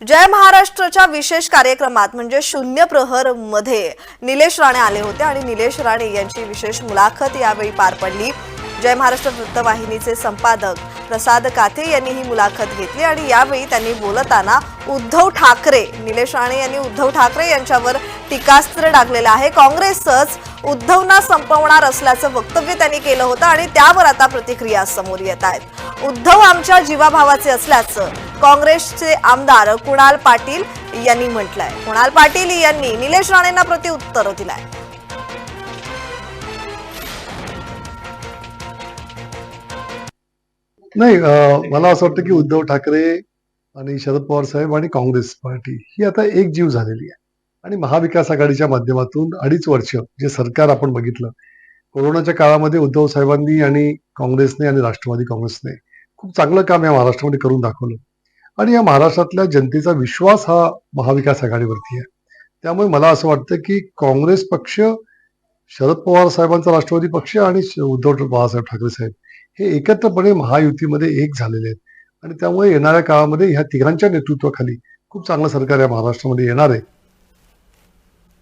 जय महाराष्ट्रच्या विशेष कार्यक्रमात म्हणजे शून्य प्रहरमध्ये निलेश राणे आले होते आणि निलेश राणे यांची विशेष मुलाखत यावेळी पार पडली. जय महाराष्ट्र वृत्तवाहिनीचे संपादक प्रसाद काथे यांनी ही मुलाखत घेतली आणि यावेळी त्यांनी बोलताना उद्धव ठाकरे निलेश राणे यांनी उद्धव ठाकरे यांच्यावर टीकास्त्र डागलेलं आहे. काँग्रेसच उद्धवना संपवणार असल्याचं वक्तव्य त्यांनी केलं होतं आणि त्यावर आता प्रतिक्रिया समोर येत आहेत. उद्धव आमच्या जीवाभावाचे असल्याचं काँग्रेसचे आमदार कुणाल पाटील यांनी म्हटलंय. कुणाल पाटील यांनी निलेश राणेंना प्रतिउत्तर दिलाय. नाही मला असं वाटतं की उद्धव ठाकरे आणि शरद पवार साहेब आणि काँग्रेस पार्टी ही आता एक जीव झालेली आहे. आणि महाविकास आघाडीच्या माध्यमातून अडीच वर्ष जे सरकार आपण बघितलं कोरोनाच्या काळामध्ये उद्धव साहेबांनी आणि काँग्रेसने आणि राष्ट्रवादी काँग्रेसने खूप चांगलं काम या महाराष्ट्रामध्ये करून दाखवलं. आणि या महाराष्ट्रातल्या जनतेचा विश्वास हा महाविकास आघाडीवरती आहे. त्यामुळे मला असं वाटतं की काँग्रेस पक्ष शरद पवार साहेबांचा राष्ट्रवादी पक्ष आणि श- उद्धव बाळासाहेब ठाकरे साहेब हे एकत्रपणे महायुतीमध्ये एक झालेले आहेत. आणि त्यामुळे येणाऱ्या काळामध्ये ह्या तिघांच्या नेतृत्वाखाली खूप चांगलं सरकार या महाराष्ट्रामध्ये येणार आहे.